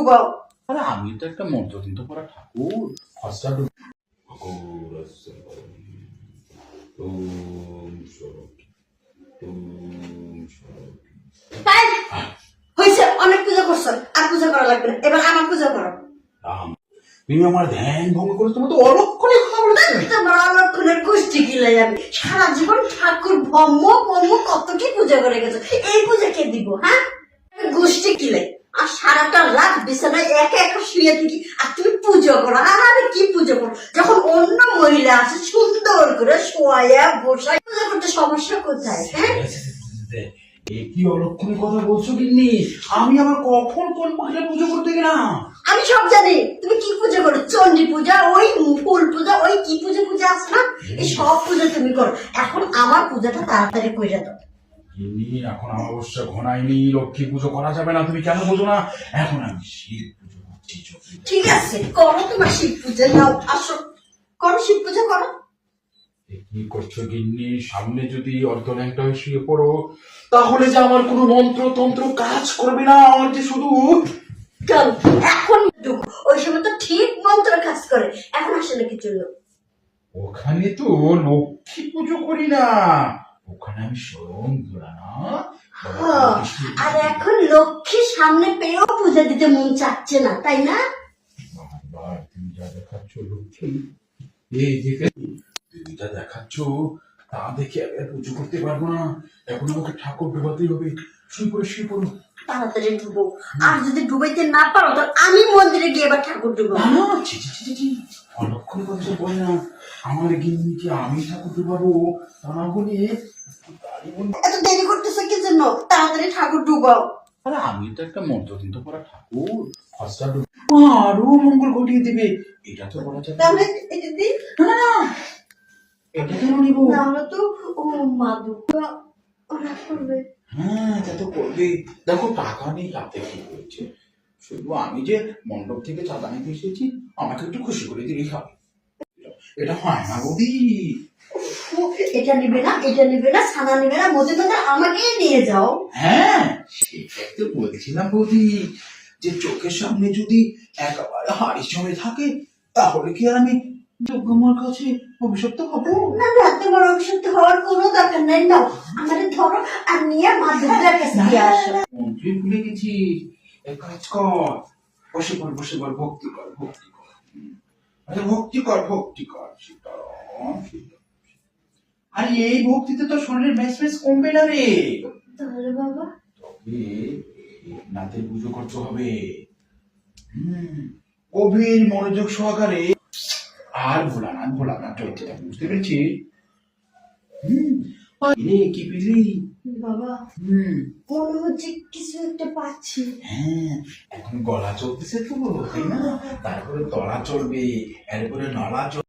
ডুবাও আরে আমি তো একটা মন্ত্রদিন তো পড়া ঠাকুর। খসড়া ডুব তাই হয়েছে অনেক পূজা করছ আর পূজা করা লাগবে না। এবার আমার পূজা করো। রাম তুমি আমার ধ্যান ভঙ্গ করে তোমার তো অলক্ষণে কথা বলেছ তোমার অলক্ষণের গোষ্ঠী গিলে যাবে সারা জীবন ঠাকুর ভম্ম কম্ম কত কি পূজা করে গেছো? এই পূজা কে দিব হ্যাঁ? গোষ্ঠী কিলে আর সারাটা রাত বিছানায় একা একা শুয়ে থাকি। আর তুমি পুজো করো। আরে কি পুজো করো? যখন অন্য মহিলা আছে সুন্দর করে শোয়া বসায়। পূজা করতে সমস্যা কোথায়? হ্যাঁ? এ কি অলক্ষণে কথা বলছো কিন্নি আমি আবার কখন কোন মহিলা পুজো করতে গেলাম? আমি সব জানি। তুমি কি পূজা করো? চণ্ডী পূজা ওই ফুল পূজা ওই কি পুজো পূজা আছে না? এই সব পূজা তুমি করো। এখন আমার পূজাটা তাড়াতাড়ি করে দাও। কিন্নি এখন অমাবস্যা ঘনায়নি লক্ষ্মী পুজো করা যাবে না তুমি কেন বোঝো না? এখন আমি শিব পুজো করছি ঠিক আছে করো তোমার শিব পূজা নাও আসো। করো শিব পূজা করো। কি করছ গিন্নি? সামনে যদি অর্ধন্যাংটা হয়ে শুয়ে পড়ো তাহলে যে আমার কোনো মন্ত্র তন্ত্র কাজ করবে না আমার যে শুধু চল এখন ওই সময় তো ঠিক মন্ত্র কাজ করে এখন আসে না কিছু লোক ওখানে তো লক্ষ্মী পুজো করি না। ওখানে আমি স্বয়ং আর এখন লক্ষ্মী সামনে পেয়েও পূজা দিতে মন চাচ্ছে না তাই না? বারবার তুমি যা দেখাচ্ছ লক্ষ্মী এই দেখে তুমি যা দেখাচ্ছ তা দেখে আমি আর পুজো করতে পারব না। এখন আমাকে ঠাকুর ডোবাতেই হবে। শুয়ে পড়ে শুয়ে পড়ো। তাড়াতাড়ি ডুবো। আর যদি ডুবাইতে না পারো তো আমি মন্দিরে গিয়ে এবার ঠাকুর ডুবো। না ছি অলক্ষণ কথা বলে না। আমার গিন্নিকে আমি ঠাকুর ডুবাবো তা না বলে এত দেরি করতেছে কি জন্য? তাড়াতাড়ি ঠাকুর ডুবাও। আরে আমি তো একটা মন্ত্রদিন তো পড়া ঠাকুর খসড়া আরও মঙ্গল ঘটিয়ে দিবে। এটা তো বলা যাবে তাহলে এটা দিই না না না। এটা কেন নিব? নাহলে তো ও মা দুর্গা ওরা করবে। হ্যাঁ তা তো করবে দেখো টাকা নেই হাতে কি হয়েছে? শুধু আমি যে মণ্ডপ থেকে চাঁদা নিতে এসেছি আমাকে একটু খুশি করে দিলেই হবে। এটা হয় না বৌদি। এটা নিবে না এটা নিবে না ছানা নিবে না মধ্যে আমাকেই নিয়ে যাও। হ্যাঁ সেটাই তো বলছিলাম বৌদি যে চোখের সামনে যদি একেবারে হাড়ি জমে থাকে তাহলে কি আর আমি যোগ্যমার কাছে অভিশপ্ত হব? না না তোমার অভিশপ্ত হওয়ার কোনো দরকার নেই নাও আমাদের ধরো আর নিয়ে মা দুর্গার কাছে দিয়ে আসো। মন্ত্রী ভুলে গেছি। এক কাজ কর বসে পর বসে পর ভক্তি কর ভক্তি কর। আরে ভক্তি কর ভক্তি কর সীতারাম। আরে এই ভক্তিতে তো শরীরের মেস মেস কমবে না রে। তাহলে বাবা? তবে নাথের পুজো করতে হবে। হুম গভীর মনোযোগ সহকারে। আর ভোলানাথ ভোলানাথ চৈত্রটা বুঝতে পেরেছি হুম কি পেলি? বাবা হুম। মনে হচ্ছে কিছু একটা পাচ্ছি। হ্যাঁ এখন গলা চলতেছে তো তাই না? তারপরে তলা চলবে এরপরে নলা চলবে